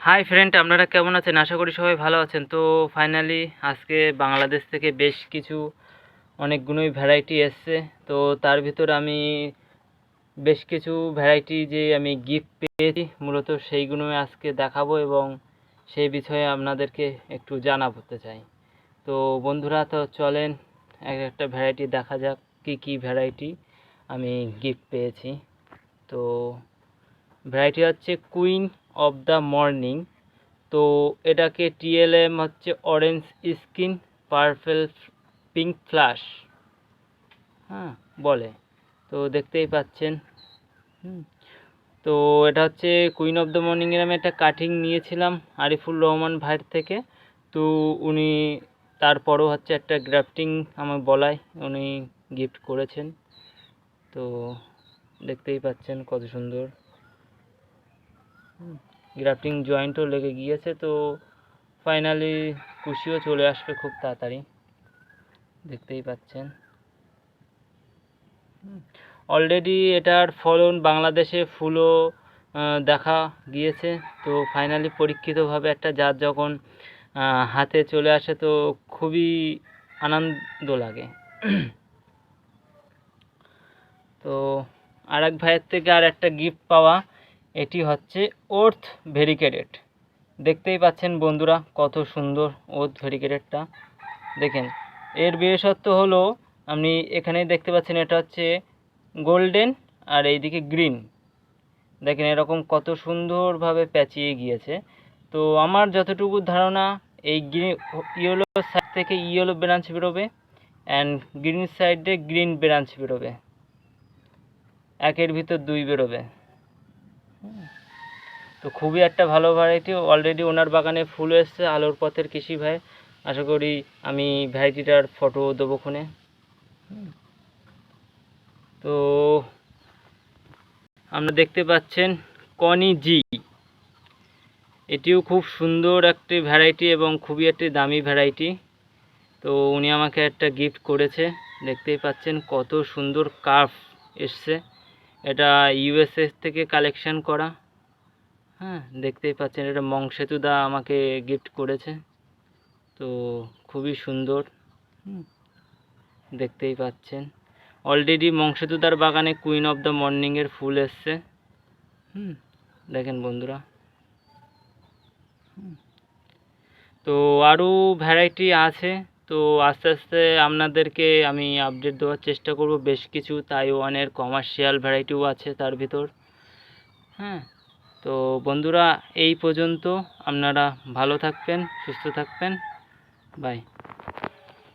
Hi friend আপনারা কেমন আছেন? আশা করি সবাই ভালো আছেন। তো ফাইনালি আজকে বাংলাদেশ থেকে বেশ কিছু অনেকগুলোই ভ্যারাইটি এসছে। তো তার ভিতর আমি বেশ কিছু ভ্যারাইটি যে আমি গিফট পেয়েছি, মূলত সেইগুলোই আজকে দেখাবো এবং সেই বিষয়ে আপনাদেরকে একটু জানাতে চাই। তো বন্ধুরা, তো চলেন এক একটা ভ্যারাইটি দেখা যাক কী কী ভ্যারাইটি আমি গিফট পেয়েছি। তো ভ্যারাইটি হচ্ছে কুইন অফ দ্য মর্নিং তো এটাকে টিএলএম হচ্ছে orange skin purple pink flush হ্যাঁ বলে। তো দেখতেই পাচ্ছেন। তো এটা হচ্ছে কুইন অফ দ্য মর্নিংয়ের আমি একটা কাটিং নিয়েছিলাম আরিফুল রহমান ভাইয়ের থেকে। তো উনি তারপরও হচ্ছে একটা গ্রাফটিং আমার বলায়, উনি গিফট করেছেন। তো দেখতেই পাচ্ছেন কত সুন্দর। গ্রাফটিং জয়েন্টও লেগে গিয়েছে, তো ফাইনালি কুশিও চলে আসবে খুব তাড়াতাড়ি। দেখতেই পাচ্ছেন। অলরেডি এটার ফলন বাংলাদেশে ফুলও দেখা গিয়েছে, তো ফাইনালি পরীক্ষিতভাবে একটা জাত যখন হাতে চলে আসে, তো খুবই আনন্দ লাগে। তো আর এক ভাইয়ের থেকে আর একটা গিফট পাওয়া এটি হচ্ছে ওর্থ ভেরিকেটেড দেখতেই পাচ্ছেন বন্ধুরা কত সুন্দর ওর্থ ভেরিকেটেডটা দেখেন, এর বিশেষত্ব হলো, আপনি এখানেই দেখতে পাচ্ছেন এটা হচ্ছে গোল্ডেন আর এইদিকে গ্রিন দেখেন, এরকম কত সুন্দরভাবে প্যাচিয়ে গিয়েছে। তো আমার যতটুকু ধারণা, এই গ্রিন ইয়েলো সাইড থেকে ইয়েলো ব্রাঞ্চ বেরোবে অ্যান্ড গ্রিন সাইডে গ্রিন ব্রাঞ্চ বেরোবে। একের ভিতর দুই বেরোবে। তো খুবই একটা ভালো ভ্যারাইটি অলরেডি ওনার বাগানে ফুল এসছে, আলোর পথের কৃষি ভাই। আশা করি আমি ভ্যারাইটিটার ফটো দেবো খুনে। তো আমরা দেখতে পাচ্ছেন কনি জি। এটিও খুব সুন্দর একটি ভ্যারাইটি এবং খুবই একটি দামি ভ্যারাইটি তো উনি আমাকে একটা গিফট করেছে, দেখতেই পাচ্ছেন কত সুন্দর কার্ভ এসছে। এটা ইউএসএ থেকে কালেকশন করা। হ্যাঁ দেখতেই পাচ্ছেন, এটা মংসেতুদা আমাকে গিফট করেছে। তো খুবই সুন্দর দেখতেই পাচ্ছেন। অলরেডি মংসেতুদার বাগানে কুইন অফ দ্য মর্নিংয়ের ফুল এসছে। দেখেন বন্ধুরা। তো আরও ভ্যারাইটি আছে। তো আস্তে আস্তে আপনাদেরকে আমি আপডেট দেওয়ার চেষ্টা করব। বেশ কিছু তাইওয়ানের কমার্শিয়াল ভ্যারাইটিও আছে তার ভিতর। হ্যাঁ তো বন্ধুরা এই পর্যন্ত আপনারা ভালো থাকবেন সুস্থ থাকবেন। বাই